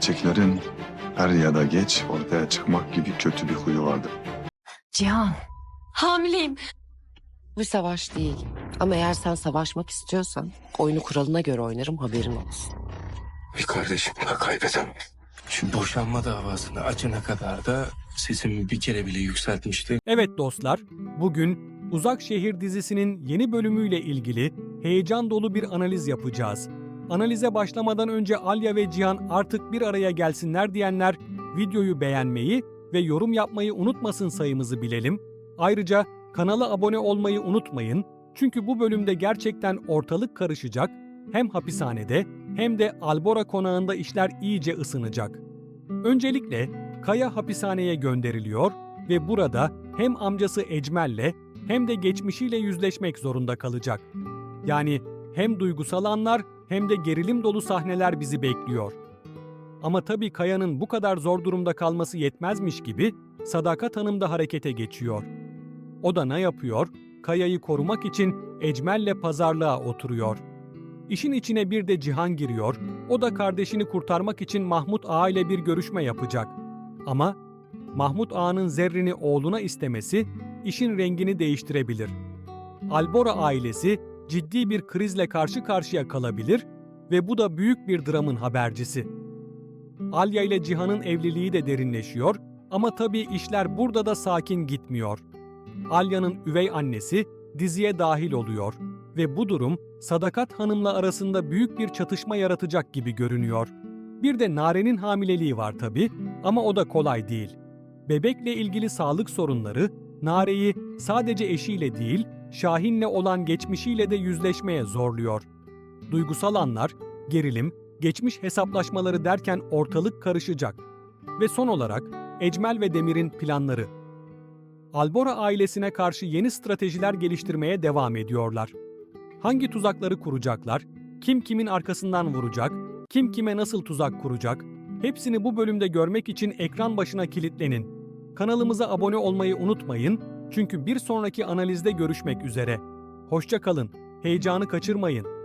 Çiçeklerin er ya da geç ortaya çıkmak gibi kötü bir huyu vardır. Cihan. Hamileyim. Bu savaş değil. Ama eğer sen savaşmak istiyorsan oyunu kuralına göre oynarım haberin olsun. Bir kardeşimi daha kaybedemem. Şu boşanma davasını açana kadar da sesimi bir kere bile yükseltmişti. Evet dostlar, bugün Uzak Şehir dizisinin yeni bölümüyle ilgili heyecan dolu bir analiz yapacağız. Analize başlamadan önce Alya ve Cihan artık bir araya gelsinler diyenler videoyu beğenmeyi ve yorum yapmayı unutmasın sayımızı bilelim. Ayrıca kanala abone olmayı unutmayın. Çünkü bu bölümde gerçekten ortalık karışacak. Hem hapishanede hem de Albora konağında işler iyice ısınacak. Öncelikle Kaya hapishaneye gönderiliyor ve burada hem amcası Ecmel'le hem de geçmişiyle yüzleşmek zorunda kalacak. Yani hem duygusal anlar hem de gerilim dolu sahneler bizi bekliyor. Ama tabii Kaya'nın bu kadar zor durumda kalması yetmezmiş gibi Sadakat Hanım da harekete geçiyor. O da ne yapıyor? Kaya'yı korumak için Ecmel'le pazarlığa oturuyor. İşin içine bir de Cihan giriyor. O da kardeşini kurtarmak için Mahmut Ağa ile bir görüşme yapacak. Ama Mahmut Ağa'nın Zerrin'i oğluna istemesi işin rengini değiştirebilir. Albora ailesi ciddi bir krizle karşı karşıya kalabilir ve bu da büyük bir dramın habercisi. Alya ile Cihan'ın evliliği de derinleşiyor ama tabii işler burada da sakin gitmiyor. Alya'nın üvey annesi diziye dahil oluyor ve bu durum Sadakat Hanım'la arasında büyük bir çatışma yaratacak gibi görünüyor. Bir de Nare'nin hamileliği var tabii ama o da kolay değil. Bebekle ilgili sağlık sorunları Nare'yi sadece eşiyle değil, Şahin'le olan geçmişiyle de yüzleşmeye zorluyor. Duygusal anlar, gerilim, geçmiş hesaplaşmaları derken ortalık karışacak. Ve son olarak Ecmel ve Demir'in planları. Albora ailesine karşı yeni stratejiler geliştirmeye devam ediyorlar. Hangi tuzakları kuracaklar, kim kimin arkasından vuracak, kim kime nasıl tuzak kuracak, hepsini bu bölümde görmek için ekran başına kilitlenin. Kanalımıza abone olmayı unutmayın çünkü bir sonraki analizde görüşmek üzere. Hoşça kalın, heyecanı kaçırmayın.